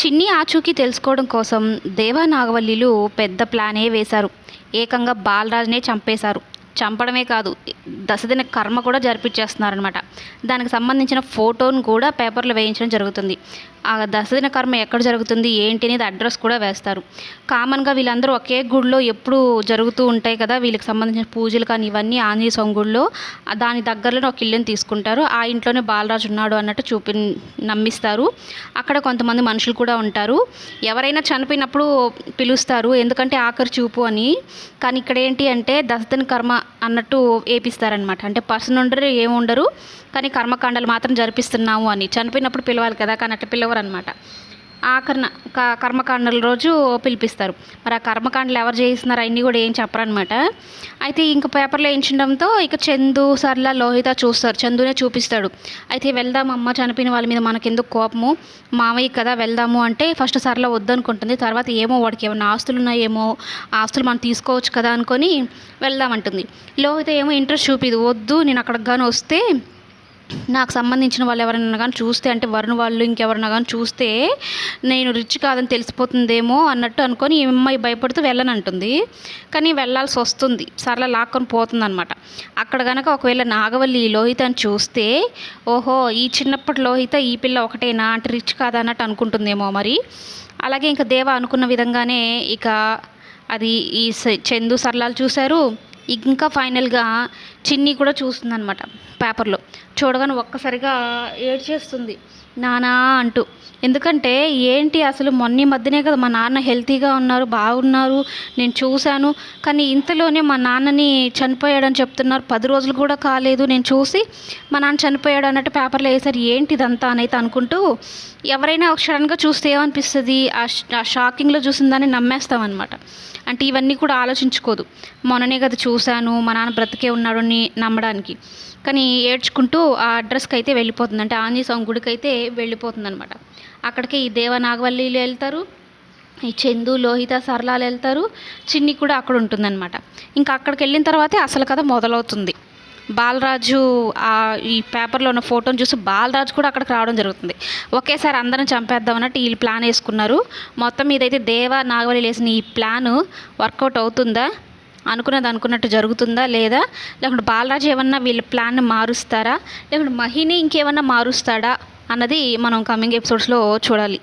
చిన్ని ఆచూకీ తెలుసుకోవడం కోసం దేవా నాగవల్లిలు పెద్ద ప్లానే వేశారు. ఏకంగా బాలరాజ్నే చంపేశారు. చంపడమే కాదు దశదిన కర్మ కూడా జరిపించేస్తున్నారనమాట దానికి సంబంధించిన ఫోటోను కూడా పేపర్లో వేయించడం జరుగుతుంది. ఆ దశదిన కర్మ ఎక్కడ జరుగుతుంది ఏంటి అనేది అడ్రస్ కూడా వేస్తారు. కామన్గా వీళ్ళందరూ ఒకే గుడిలో ఎప్పుడు జరుగుతూ ఉంటాయి కదా వీళ్ళకి సంబంధించిన పూజలు కానీ ఇవన్నీ ఆంజనేయ స్వామి గుడిలో దాని దగ్గరలోనే ఒక ఇల్లుని తీసుకుంటారు. ఆ ఇంట్లోనే బాలరాజు ఉన్నాడు అన్నట్టు చూపి నమ్మిస్తారు. అక్కడ కొంతమంది మనుషులు కూడా ఉంటారు. ఎవరైనా చనిపోయినప్పుడు పిలుస్తారు ఎందుకంటే ఆఖరి చూపు అని. కానీ ఇక్కడ ఏంటి అంటే దశదిన కర్మ అన్నట్టు వేపిస్తారనమాట అంటే పర్సన్ ఉండరు ఏముండరు కానీ కర్మకాండలు మాత్రం జరిపిస్తున్నాము అని. చనిపోయినప్పుడు పిలవాలి కదా కానీ అట్లా పిలవ అనమాట ఆఖరణ క- కర్మకాండల రోజు పిలిపిస్తారు. మరి ఆ కర్మకాండలు ఎవరు చేయిస్తున్నారు అన్నీ కూడా ఏం చెప్పరనమాట. అయితే ఇంక పేపర్లో వేయించడంతో ఇక చందు సర్ల లోహిత చూస్తారు. చందునే చూపిస్తాడు. అయితే వెళ్దాం అమ్మ చనిపోయిన వాళ్ళ మీద మనకెందుకు కోపము? మామయ్య కదా వెళ్దాము అంటే ఫస్ట్ సర్ల వద్దనుకుంటుంది. తర్వాత ఏమో వాడికి ఏమైనా ఆస్తులు ఉన్నాయేమో ఆస్తులు మనం తీసుకోవచ్చు కదా అనుకొని వెళ్దామంటుంది లోహిత ఏమో ఇంట్రెస్ట్ చూపిదు. వద్దు నేను అక్కడికి కానీ వస్తే నాకు సంబంధించిన వాళ్ళు ఎవరైనా కానీ చూస్తే అంటే వరుణ్ వాళ్ళు ఇంకెవరైనా కానీ చూస్తే నేను రిచ్ కాదని తెలిసిపోతుందేమో అన్నట్టు అనుకొని ఈ అమ్మాయి భయపడుతూ వెళ్ళనంటుంది. కానీ వెళ్ళాల్సి వస్తుంది. సరళ లాక్కొని పోతుంది అనమాట అక్కడ కనుక ఒకవేళ నాగవల్లి లోహితని చూస్తే ఓహో ఈ చిన్నప్పటి లోహిత ఈ పిల్ల ఒకటేనా? అంటే రిచ్ కాదన్నట్టు అనుకుంటుందేమో మరి. అలాగే ఇంకా దేవ అనుకున్న విధంగానే ఇక అది ఈ స- చందు సరళాలు చూశారు. ఇంకా ఫైనల్గా చిన్ని కూడా చూస్తుందన్నమాట పేపర్లో. చూడగానే ఒక్కసారిగా ఏడ్చేస్తుంది. నానా అంటూ. ఎందుకంటే ఏంటి అసలు మొన్న ఈ మధ్యనే కదా మా నాన్న హెల్తీగా ఉన్నారు బాగున్నారు నేను చూశాను. కానీ ఇంతలోనే మా నాన్నని చనిపోయాడని చెప్తున్నారు. పది రోజులు కూడా కాలేదు నేను చూసి మా నాన్న చనిపోయాడు అన్నట్టు పేపర్లో వేసారు ఏంటి ఇదంతా? అని అయితే అనుకుంటూ ఎవరైనా సడన్గా చూస్తే ఏమనిపిస్తుంది? ఆ షాకింగ్లో చూసిందని నమ్మేస్తామన్నమాట. అంటే ఇవన్నీ కూడా ఆలోచించుకోదు. మొన్ననే కదా చూశాను మా నాన్న బ్రతికే ఉన్నాడు దేవుణ్ణి నమ్మడానికి. కానీ ఏడ్చుకుంటూ ఆ అడ్రస్కి అయితే వెళ్ళిపోతుంది అంటే ఆంజనేయ స్వామి గుడికి అయితే వెళ్ళిపోతుంది అనమాట అక్కడికి ఈ దేవ నాగవల్లిలు వెళ్తారు ఈ చందు లోహిత సరళాలు వెళ్తారు చిన్ని కూడా అక్కడ ఉంటుందన్నమాట. ఇంకా అక్కడికి వెళ్ళిన తర్వాతే అసలు కథ మొదలవుతుంది. బాలరాజు ఆ ఈ పేపర్లో ఉన్న ఫోటోని చూసి బాలరాజు కూడా అక్కడికి రావడం జరుగుతుంది. ఒకేసారి అందరం చంపేద్దాం అన్నట్టు వీళ్ళు ప్లాన్ వేసుకున్నారు. మొత్తం ఇదైతే దేవ నాగవల్లి వేసిన ఈ ప్లాన్ వర్కౌట్ అవుతుందా? అనుకున్నది అనుకున్నట్టు జరుగుతుందా లేదా? లేకుంటే బాలరాజు ఏమన్నా వీళ్ళ ప్లాన్ మారుస్తారా? లేకుంటే మహిని ఇంకేమన్నా మారుస్తాడా? అన్నది మనం కమింగ్ ఎపిసోడ్స్లో చూడాలి.